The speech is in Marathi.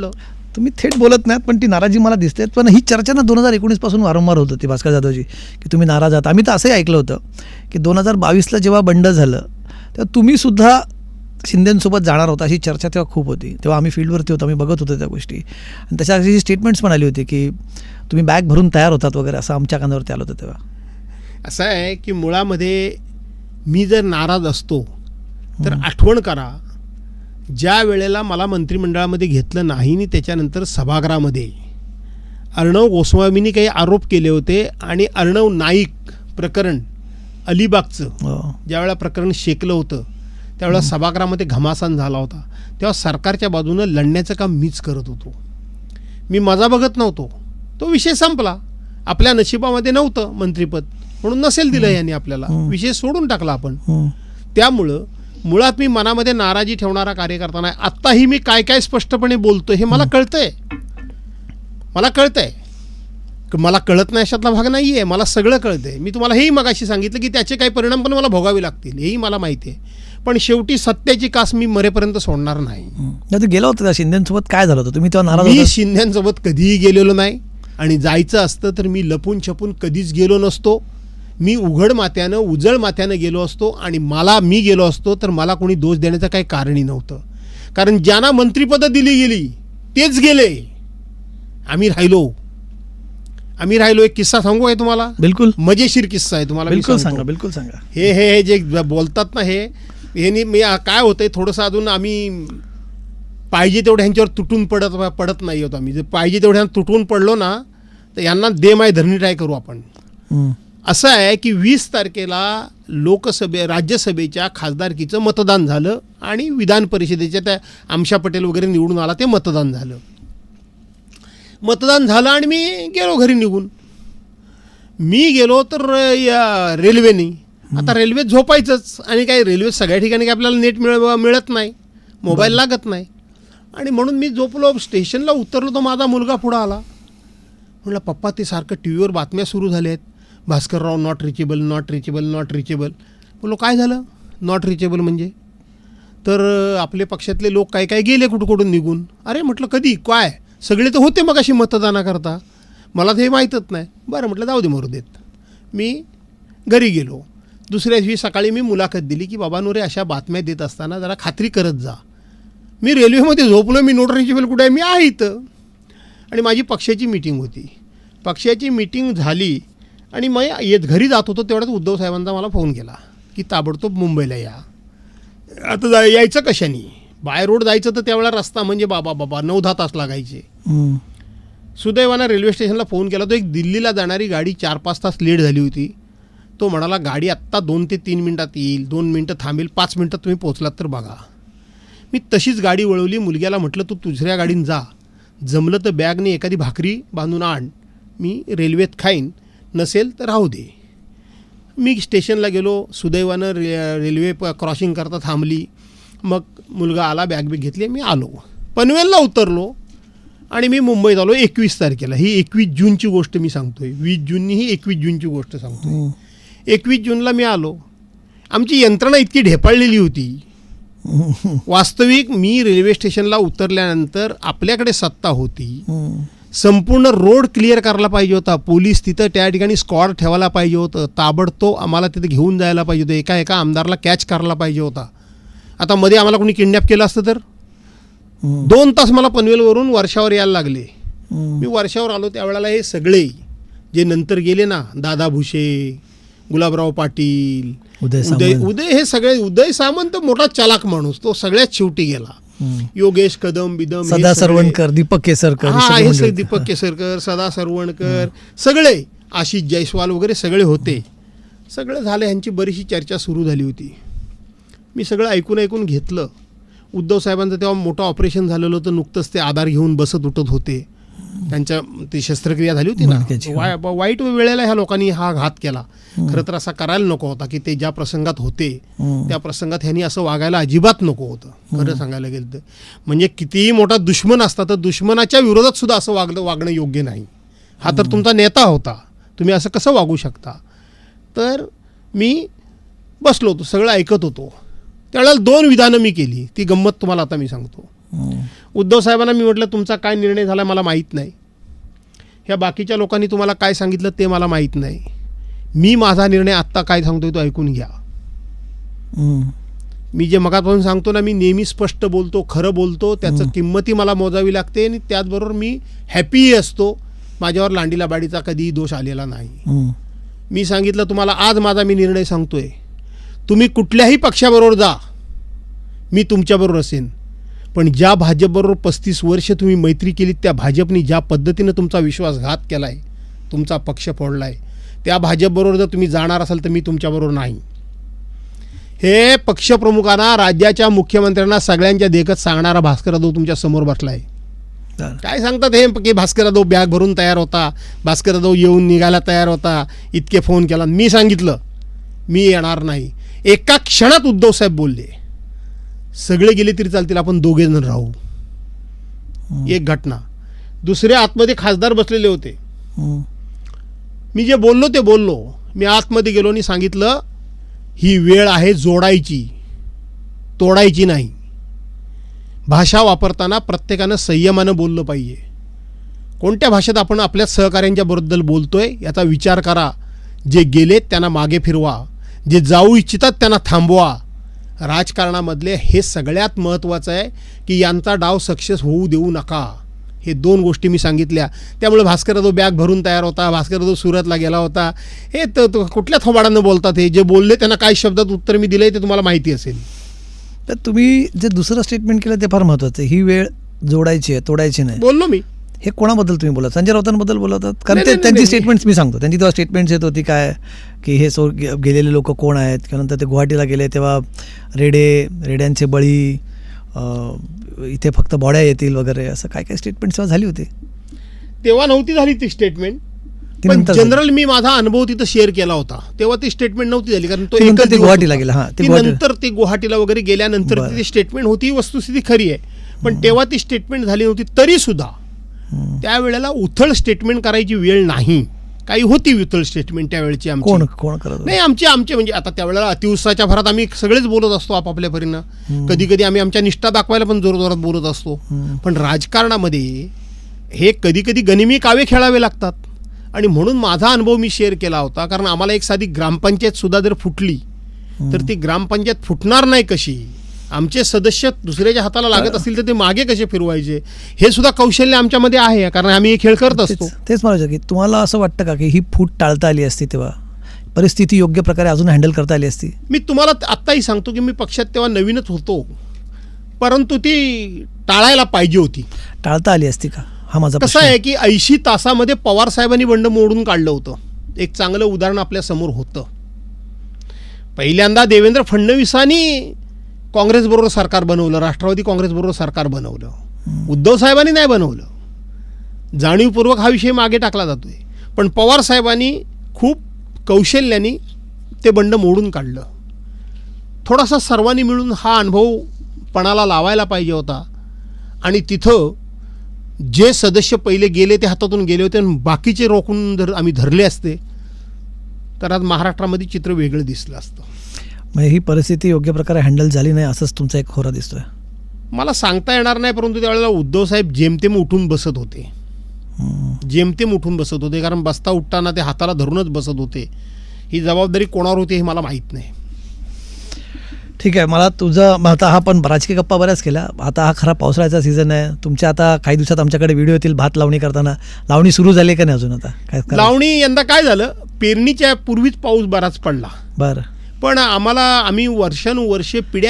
सोडलं तुम्ही थेट बोलत नाहीत पण ती नाराजी मला दिसते पण ही चर्चा ना दोन हजार एकोणीसपासून वारंवार होत होती भास्कर जाधवजी की तुम्ही नाराज आहात. आम्ही तर असंही ऐकलं होतं की दोन हजार बावीसला जेव्हा बंड झालं तेव्हा तुम्ही सुद्धा शिंदेसोबत जाणार होता अशी चर्चा तेव्हा खूप होती. तेव्हा आम्ही फील्डवरती होतो आम्ही बघत होतो त्या गोष्टी. आणि तशा अशी स्टेटमेंट्स पण आली होती की तुम्ही बॅग भरून तयार होतात वगैरे असं आमच्या कानावरती आलं होतं तेव्हा. असं आहे की मुळामध्ये मी जर नाराज असतो तर आठवण करा ज्या वेळेला मला मंत्रिमंडळामध्ये घेतलं नाही आणि त्याच्यानंतर सभागृहामध्ये. अर्णव गोस्वामींनी काही आरोप केले होते आणि अर्णव नाईक प्रकरण अलिबागचं हो. ज्यावेळेला प्रकरण शेकलं होतं त्यावेळेला सभागृहामध्ये घमासान झाला होता. तेव्हा सरकारच्या बाजूनं लढण्याचं काम मीच करत होतो. मी मजा बघत नव्हतो. तो विषय संपला. आपल्या नशिबामध्ये नव्हतं मंत्रिपद म्हणून नसेल दिलं यांनी आपल्याला. विषय सोडून टाकला आपण. त्यामुळं मुळात मी मनामध्ये नाराजी ठेवणारा कार्यकर्ता नाही. आत्ताही मी काय काय स्पष्टपणे बोलतो हे मला कळतंय. मला कळतंय. क- मला कळत नाही अशातला भाग नाही आहे मला सगळं कळतंय. मी तुम्हाला हेही मगाशी सांगितलं की त्याचे काही परिणाम पण मला भोगावे लागतील. हेही मला माहिती आहे. पण शेवटी सत्याची कास मी मरेपर्यंत सोडणार नाही. गेला होता त्या शिंदेसोबत. काय झालं होतं? तुम्ही तेव्हा नाराज मी शिंद्यांसोबत कधीही गेलेलो नाही. आणि जायचं असतं तर मी लपून छपून कधीच गेलो नसतो. मी उघड मात्यानं उजळ मात्यानं गेलो असतो आणि मला मी गेलो असतो तर मला कोणी दोष देण्याचं काही कारणही नव्हतं. कारण ज्यांना मंत्रिपदं दिली गेली तेच गेले. आम्ही राहिलो. आम्ही राहिलो. एक किस्सा सांगू आहे तुम्हाला? बिलकुल. मजेशीर किस्सा आहे तुम्हाला बिलकुल. सांगा बिलकुल सांगा. हे हे हे जे बोलतात ना हे हे मी काय होतंय थोडंसं अजून आम्ही पाहिजे तेवढ्या ह्यांच्यावर तुटून पडत पडत नाही होतो आम्ही. जर पाहिजे तेवढ्या तुटून पडलो ना तर यांना दे माय धरणी ट्राय करू आपण. असं आहे की वीस तारखेला लोकसभे राज्यसभेच्या खासदारकीचं मतदान झालं आणि विधान परिषदेच्या त्या आमशा पटेल वगैरे निवडून आला ते मतदान झालं. मतदान झालं आणि मी गेलो घरी निघून. मी गेलो तर या रेल्वेने. आता रेल्वेत झोपायचंच आणि काही रेल्वे सगळ्या ठिकाणी काही आपल्याला नेट मिळ मिळत नाही. मोबाईल लागत नाही. आणि म्हणून मी झोपलो स्टेशनला उतरलो तर माझा मुलगा पुढं आला. म्हटलं पप्पा ते सारखं टी व्हीवर बातम्या सुरू झाल्या आहेत Bhaskarrao not reachable not reachable not reachable बोलो काय झालं? नॉट रिचेबल म्हणजे? तर आपले पक्षातले लोक काय काय गेले कुठं कुठून निघून? अरे म्हटलं कधी? काय? सगळे तर होते मग अशी मतदानाकरता. मला तर हे माहीतच नाही. बरं म्हटलं जाऊ दे मरू देत. मी घरी गेलो. दुसऱ्या दिवशी सकाळी मी मुलाखत दिली की बाबा रे अशा बातम्या देत असताना जरा खात्री करत जा. मी रेल्वेमध्ये झोपलो मी नोट रिचेबल कुठे आहे? मी आहे इथं. आणि माझी पक्षाची मीटिंग होती. पक्षाची मीटिंग झाली. आणि मग येत घरी जात होतो तेवढ्यात उद्धव साहेबांचा मला फोन केला की ताबडतोब मुंबईला या. आता जा यायचं कशाने? बाय रोड जायचं तर त्यावेळेला रस्ता म्हणजे बाबा बाबा नऊ दहा तास लागायचे. सुदैवानं रेल्वे स्टेशनला फोन केला. तो एक दिल्लीला जाणारी गाडी चार पाच तास लेट झाली होती. तो म्हणाला गाडी आत्ता दोन ते तीन मिनटात येईल. दोन मिनटं थांबेल. पाच मिनटात तुम्ही पोचलात तर बघा. मी तशीच गाडी वळवली. मुलग्याला म्हटलं तू दुसऱ्या गाडीनं जा. जमलं तर बॅगने एखादी भाकरी बांधून आण. मी रेल्वेत खाईन. नसेल तर राहू दे. मी स्टेशनला गेलो सुदैवानं रे रेल्वे प क्रॉसिंग करता थांबली. मग मुलगा आला बॅग बिग घेतली मी आलो. पनवेलला उतरलो आणि मी मुंबईत आलो एकवीस तारखेला. ही एकवीस जूनची गोष्ट मी सांगतोय. वीस जूननी ही एकवीस जूनची गोष्ट सांगतोय. हम्म. एकवीस जूनला मी आलो. आमची यंत्रणा इतकी ढेपाळलेली होती. वास्तविक मी रेल्वे स्टेशनला उतरल्यानंतर आपल्याकडे सत्ता होती. संपूर्ण रोड क्लिअर करायला पाहिजे होता. पोलीस तिथं त्या ठिकाणी स्क्वॉड ठेवायला पाहिजे होतं. ताबडतोब आम्हाला तिथे घेऊन जायला पाहिजे होतं. एका एका आमदारला कॅच करायला पाहिजे होता. आता मध्ये आम्हाला कोणी किडनॅप केलं असतं तर. दोन तास मला पनवेलवरून वर्षावर यायला लागले. मी वर्षावर आलो त्यावेळेला हे सगळे जे नंतर गेले ना दादा भुसे गुलाबराव पाटील उदय उदय हे सगळे उदय सामंत मोठा चालाक माणूस. तो सगळ्यात शेवटी गेला. योगेश कदम बिदम सदा सरवणकर दीपक केसरकर हा हे सगळे. दीपक केसरकर सदा सरवणकर सगळे आशिष जयस्वाल वगैरे सगळे होते. सगळं झालं ह्यांची बरीचशी चर्चा सुरू झाली होती. मी सगळं ऐकून ऐकून घेतलं. उद्धव साहेबांचं तेव्हा मोठं ऑपरेशन झालेलं होतं नुकतंच ते आधार घेऊन बसत उठत होते. त्यांच्या ती शस्त्रक्रिया झाली होती ना. वाय- वाईट वेळेला ह्या लोकांनी हा घात केला. खरं तर असा करायला नको होता की ते ज्या प्रसंगात होते. त्या प्रसंगात ह्यांनी असं वागायला अजिबात नको होतं. खरं सांगायला गेलं तर. म्हणजे कितीही मोठा दुश्मन असता तर दुश्मनाच्या विरोधात सुद्धा असं वागलं वागणं योग्य नाही. हा तर तुमचा नेता होता. तुम्ही असं कसं वागू शकता? तर मी बसलो होतो सगळं ऐकत होतो. त्यावेळेला दोन विधानं मी केली. ती गंमत तुम्हाला आता मी सांगतो. उद्धव साहेबांना मी म्हटलं तुमचा काय निर्णय झाला मला माहीत नाही. ह्या बाकीच्या लोकांनी तुम्हाला काय सांगितलं ते मला माहीत नाही. मी माझा निर्णय आत्ता काय सांगतोय तो ऐकून घ्या. मी जे मगापासून सांगतो ना मी नेहमी स्पष्ट बोलतो खरं बोलतो त्याचं किंमती मला मोजावी लागते आणि त्याचबरोबर मी हॅपीही असतो. माझ्यावर लांडीला बाडीचा कधीही दोष आलेला नाही. मी सांगितलं तुम्हाला आज माझा मी निर्णय सांगतोय. तुम्ही कुठल्याही पक्षाबरोबर जा. मी तुमच्याबरोबर असेन. पण ज्या भाजपबरोबर पस्तीस वर्ष तुम्ही मैत्री केली त्या भाजपनी ज्या पद्धतीनं तुमचा विश्वासघात केला आहे तुमचा पक्ष फोडला आहे त्या भाजपबरोबर जर तुम्ही जाणार असाल तर मी तुमच्याबरोबर नाही. हे पक्षप्रमुखांना राज्याच्या मुख्यमंत्र्यांना सगळ्यांच्या देखत सांगणारा भास्कर जाधव तुमच्यासमोर बसला आहे. काय सांगतात हे? की भास्कर जाधव बॅग भरून तयार होता भास्कर जाधव येऊन निघायला तयार होता इतके फोन केला. मी सांगितलं मी येणार नाही. एका क्षणात उद्धव साहेब बोलले. सगळे गेले तरी चालतील आपण दोघे जण राहू. एक घटना. दुसरे आतमध्ये खासदार बसलेले होते. मी जे बोललो ते बोललो. मी आतमध्ये गेलो आणि सांगितलं ही वेळ आहे जोडायची तोडायची नाही. भाषा वापरताना प्रत्येकानं संयमानं बोललं पाहिजे. कोणत्या भाषेत आपण आपल्या सहकाऱ्यांच्या बद्दल बोलतोय याचा विचार करा. जे गेलेत त्यांना मागे फिरवा. जे जाऊ इच्छितात त्यांना थांबवा. राजकारणामधले हे सगळ्यात महत्त्वाचं आहे की यांचा डाव सक्सेस होऊ देऊ नका. हे दोन गोष्टी मी सांगितल्या. त्यामुळे भास्कर जाधव बॅग भरून तयार होता भास्कर जाधव सुरतला गेला होता. हे तर तो कुठल्या थोबाडानं बोलतात हे? जे बोलले त्यांना काय शब्दात उत्तर मी दिलंय ते तुम्हाला माहिती असेल. तर तुम्ही जे दुसरं स्टेटमेंट केलं ते फार महत्वाचं आहे. ही वेळ जोडायची आहे तोडायची नाही. बोललो मी. हे कोणाबद्दल तुम्ही बोलत संजय राऊतांबद्दल बोलतात कारण ते त्यांची. स्टेटमेंट्स मी सांगतो त्यांची तेव्हा स्टेटमेंट्स येत होती काय की हे सो गेलेले लोक कोण आहेत किंवा नंतर ते गुवाहाटीला गेले तेव्हा रेडे रेड्यांचे बळी इथे फक्त बॉड्या येतील वगैरे असं काय काय स्टेटमेंट्स तेव्हा झाली होती तेव्हा नव्हती झाली ती स्टेटमेंट पण. जनरल मी माझा अनुभव तिथं शेअर केला होता तेव्हा ती स्टेटमेंट नव्हती झाली कारण तो गुवाहाटीला. गेला, हां, नंतर ते गुवाहाटीला वगैरे गेल्यानंतर. ती स्टेटमेंट होती वस्तुस्थिती खरी आहे पण तेव्हा ती स्टेटमेंट झाली नव्हती तरी सुद्धा. त्यावेळेला उथळ स्टेटमेंट करायची वेळ नाही. काही होती उथळ स्टेटमेंट त्यावेळेची आमची. कोण कोण करत? नाही आमचे आमचे म्हणजे आता त्यावेळेला अतिउत्साहाच्या भरात आम्ही सगळेच बोलत असतो आपापल्या परीनं. कधी कधी आम्ही आमच्या निष्ठा दाखवायला पण जोरजोरात बोलत असतो. पण राजकारणामध्ये हे कधी कधी गनिमी कावे खेळावे लागतात. आणि म्हणून माझा अनुभव मी शेअर केला होता. कारण आम्हाला एक साधी ग्रामपंचायत सुद्धा जर फुटली तर ती ग्रामपंचायत फुटणार नाही कशी? आमचे सदस्य दुसऱ्याच्या हाताला लागत असतील तर ते मागे कसे फिरवायचे? हे सुद्धा कौशल्य आमच्यामध्ये आहे कारण आम्ही हे खेळ करत असतो. तेच मला की तुम्हाला असं वाटतं का की ही फूट टाळता आली असती तेव्हा? परिस्थिती योग्य प्रकारे अजून हँडल करता आली असती? मी तुम्हाला आत्ताही सांगतो की मी पक्षात तेव्हा नवीनच होतो. परंतु ती टाळायला पाहिजे होती. टाळता आली असती का? हा माझा कसं आहे की ऐंशी तासामध्ये पवार साहेबांनी बंड मोडून काढलं होतं. एक चांगलं उदाहरण आपल्यासमोर होतं. पहिल्यांदा देवेंद्र फडणवीसांनी काँग्रेसबरोबर सरकार बनवलं राष्ट्रवादी काँग्रेसबरोबर सरकार बनवलं उद्धव साहेबांनी नाही बनवलं. जाणीवपूर्वक हा विषय मागे टाकला जातोय. पण पवार साहेबांनी खूप कौशल्याने ते बंड मोडून काढलं. थोडासा सर्वांनी मिळून हा अनुभव पणाला लावायला पाहिजे होता. आणि तिथं जे सदस्य पहिले गेले ते हातातून गेले होते आणि बाकीचे रोखून जर आम्ही धरले असते तर आज महाराष्ट्रामध्ये चित्र वेगळं दिसलं असतं. म्हणजे ही परिस्थिती योग्य प्रकारे हँडल झाली नाही असंच तुमचा एक खोरा दिसतोय. मला सांगता येणार नाही परंतु त्यावेळेला उद्धव साहेब जेमतेम उठून बसत होते. जेमतेम उठून बसत होते कारण बसता उठताना ते हाताला धरूनच बसत होते. ही जबाबदारी कोणावर होती हे मला माहीत नाही. ठीक आहे मला तुझं आता हा पण राजकीय गप्पा बऱ्याच केल्या. आता हा खरा पावसाळ्याचा सीझन आहे. तुमच्या आता काही दिवसात आमच्याकडे व्हिडिओ येतील भात लावणी करताना. लावणी सुरू झाली का नाही अजून आता? काय? लावणी यंदा काय झालं? पेरणीच्या पूर्वीच पाऊस बराच पडला. बरं. पण आम्हाला आम्ही वर्षानुवर्षे पिढ्या